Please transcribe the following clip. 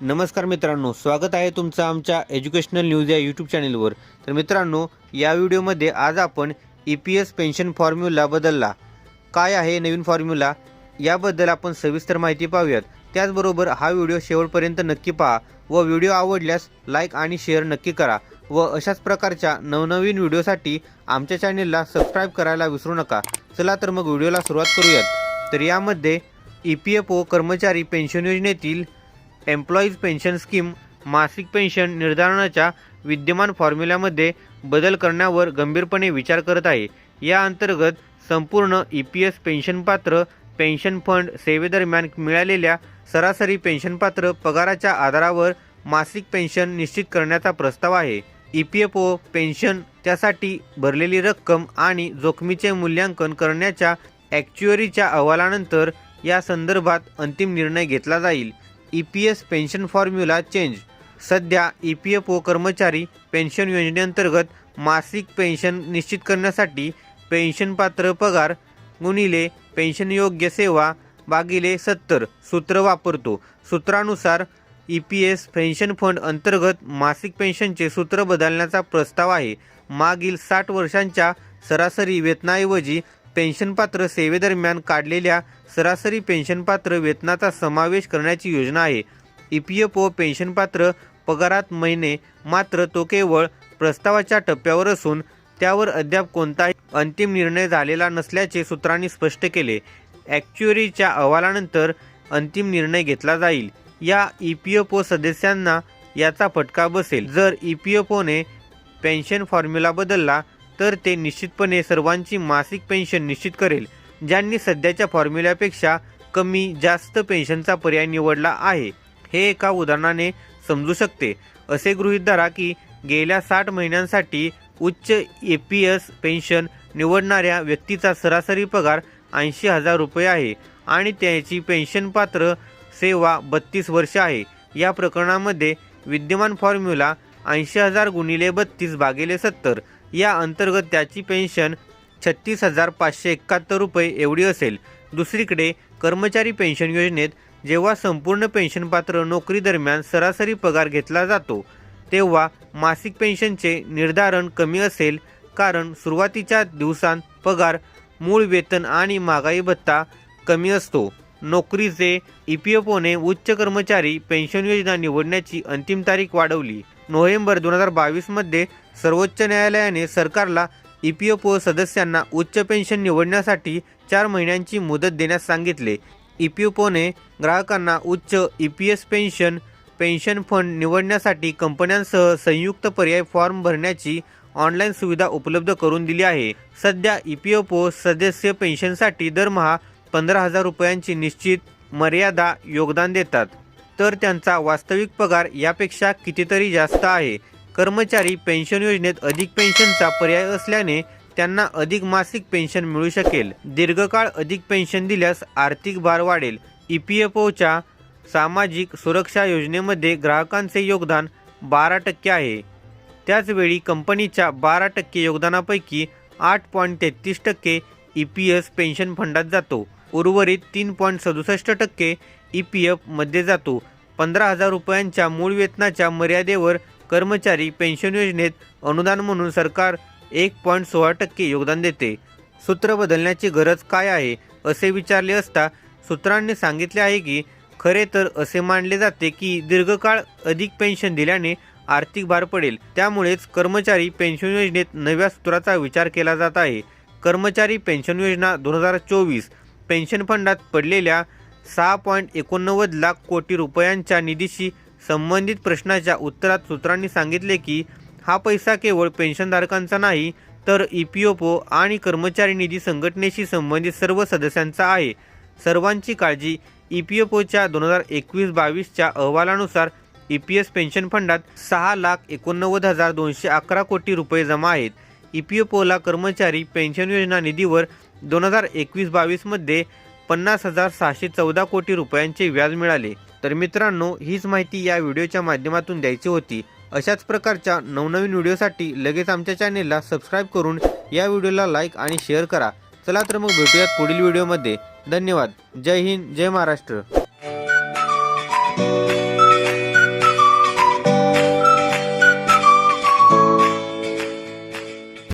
नमस्कार मित्रांनो स्वागत आहे तुमचं आमच्या एज्युकेशनल न्यूज या यूट्यूब चॅनेलवर तर मित्रांनो या व्हिडिओमध्ये आज आपण E P S pension formula बदलला. काय आहे नवीन फॉर्म्युला याबद्दल आपण सविस्तर माहिती पाहूयात. त्याचबरोबर हा व्हिडिओ शेवटपर्यंत नक्की पहा व व्हिडिओ आवडल्यास लाईक आणि शेअर नक्की करा व अशाच प्रकारच्या नवनवीन व्हिडिओसाठी आमच्या चॅनेलला सबस्क्राईब करायला विसरू नका. चला तर मग व्हिडिओला सुरुवात करूयात. तर यामध्ये ई पी एफ ओ कर्मचारी पेन्शन योजनेतील एम्प्लॉईज पेन्शन स्कीम मासिक पेन्शन निर्धारणाच्या विद्यमान फॉर्म्युल्यामध्ये बदल करण्यावर गंभीरपणे विचार करत आहे. या अंतर्गत संपूर्ण ई पी एस पेन्शनपात्र पेन्शन फंड सेवेदरम्यान मिळालेल्या सरासरी पेन्शनपात्र पगाराच्या आधारावर मासिक पेन्शन निश्चित करण्याचा प्रस्ताव आहे. E P F O pension त्यासाठी भरलेली रक्कम आणि जोखमीचे मूल्यांकन करण्याच्या ॲक्च्युअरीच्या अहवालानंतर या संदर्भात अंतिम निर्णय घेतला जाईल. E P S pension formula change. सध्या ई पी एफ ओ कर्मचारी पेन्शन योजनेअंतर्गत मासिक पेन्शन निश्चित करण्यासाठी पेन्शन पात्र पगार गुणिले पेन्शनयोग्य सेवा भागिले सत्तर सूत्र वापरतो. सूत्रानुसार E P S pension fund अंतर्गत मासिक पेन्शनचे सूत्र बदलण्याचा प्रस्ताव आहे. मागील साठ वर्षांच्या सरासरी वेतनाऐवजी पेन्शनपात्र सेवेदरम्यान काढलेल्या सरासरी पेन्शनपात्र वेतनाचा समावेश करण्याची योजना आहे. ई पी एफ ओ पेन्शनपात्र पगारात महिने मात्र तो केवळ प्रस्तावाच्या टप्प्यावर असून त्यावर अद्याप कोणताही अंतिम निर्णय झालेला नसल्याचे सूत्रांनी स्पष्ट केले. ॲक्च्युअरीच्या अहवालानंतर अंतिम निर्णय घेतला जाईल. या ई पी एफ ओ सदस्यांना याचा फटका बसेल. जर ई पी एफ ओने पेन्शन फॉर्म्युला बदलला तर ते निश्चितपणे सर्वांची मासिक पेन्शन निश्चित करेल ज्यांनी सध्याच्या फॉर्म्युल्यापेक्षा कमी जास्त पेन्शनचा पर्याय निवडला आहे. हे एका उदाहरणाने समजू शकते. असे गृहीत धरा की गेल्या साठ महिन्यांसाठी उच्च ए पी एस पेन्शन निवडणाऱ्या व्यक्तीचा सरासरी पगार ऐंशी हजार रुपये आहे आणि त्याची पेन्शन पात्र सेवा बत्तीस वर्ष आहे. या प्रकरणामध्ये विद्यमान फॉर्म्युला ऐंशी हजार गुणिले बत्तीस भागिले सत्तर या अंतर्गत त्याची पेन्शन छत्तीस हजार पाचशे एकाहत्तर रुपये एवढी असेल. दुसरीकडे कर्मचारी पेन्शन योजनेत जेव्हा संपूर्ण पेन्शनपात्र नोकरीदरम्यान सरासरी पगार घेतला जातो तेव्हा मासिक पेन्शनचे निर्धारण कमी असेल कारण सुरुवातीच्या दिवसांत पगार मूळ वेतन आणि महागाई भत्ता कमी असतो. नोकरीचे ई पी एफ ओने उच्च कर्मचारी पेन्शन योजना निवडण्याची अंतिम तारीख वाढवली. नोव्हेंबर दोन हजार बावीसमध्ये सर्वोच्च न्यायालयाने सरकारला ई पी एफ ओ सदस्यांना उच्च पेन्शन निवडण्यासाठी चार महिन्यांची मुदत देण्यास सांगितले. ई पी ग्राहकांना उच्च E P S pension pension fund निवडण्यासाठी कंपन्यांसह संयुक्त पर्याय फॉर्म भरण्याची ऑनलाईन सुविधा उपलब्ध करून दिली आहे. सध्या ई पी एफ ओ सदस्य पेन्शनसाठी दरमहा पंधरा हजार रुपयांची निश्चित मर्यादा योगदान देतात. तर त्यांचा वास्तविक पगार यापेक्षा कितीतरी जास्त आहे. कर्मचारी पेन्शन योजनेत अधिक पेन्शनचा पर्याय असल्याने त्यांना अधिक मासिक पेन्शन मिळू शकेल. दीर्घकाळ अधिक पेन्शन दिल्यास आर्थिक भार वाढेल. ई पी एफ ओच्या सामाजिक सुरक्षा योजनेमध्ये ग्राहकांचे योगदान बारा टक्के आहे. त्याचवेळी कंपनीच्या बारा टक्के योगदानापैकी आठ पॉईंट तेहतीस टक्के ई पी एस पेन्शन फंडात जातो. उर्वरित तीन पॉईंट सदुसष्ट टक्के ई पी एफमध्ये जातो. पंधरा हजार रुपयांच्या मूळ वेतनाच्या मर्यादेवर कर्मचारी पेन्शन योजनेत अनुदान म्हणून सरकार एक पॉईंट सोळा टक्के योगदान देते. सूत्र बदलण्याची गरज काय आहे असे विचारले असता सूत्रांनी सांगितले आहे की खरे तर असे मानले जाते की दीर्घकाळ अधिक पेन्शन दिल्याने आर्थिक भार पडेल. त्यामुळेच कर्मचारी पेन्शन योजनेत नव्या सूत्राचा विचार केला जात आहे. कर्मचारी पेन्शन योजना दोन हजार चोवीस पेन्शन फंडात पडलेल्या सहा पॉईंट एकोणनव्वद लाख कोटी रुपयांच्या निधीशी संबंधित प्रश्नाच्या उत्तरात सूत्रांनी सांगितले की हा पैसा केवळ पेन्शनधारकांचा नाही तर ई पी एफ ओ आणि कर्मचारी निधी संघटनेशी संबंधित सर्व सदस्यांचा आहे. सर्वांची काळजी ई पी एफ ओच्या दोन हजार एकवीस बावीसच्या अहवालानुसार ई पी एस पेन्शन फंडात सहा लाख एकोणनव्वद हजार दोनशे अकरा कोटी रुपये जमा आहेत. ई पी एफ ओला कर्मचारी पेन्शन योजना निधीवर दोन हजार एकवीस बावीसमध्ये पन्नास हजार सहाशे चौदा कोटी रुपयांचे व्याज मिळाले. तर मित्रांनो हीच माहिती या व्हिडिओच्या माध्यमातून द्यायची होती. अशाच प्रकारच्या नवनवीन व्हिडिओसाठी लगेच आमच्या चॅनेलला सबस्क्राईब करून या व्हिडिओला लाईक आणि शेअर करा. चला तर मग भेटूयात पुढील व्हिडिओमध्ये. धन्यवाद. जय हिंद जय महाराष्ट्र.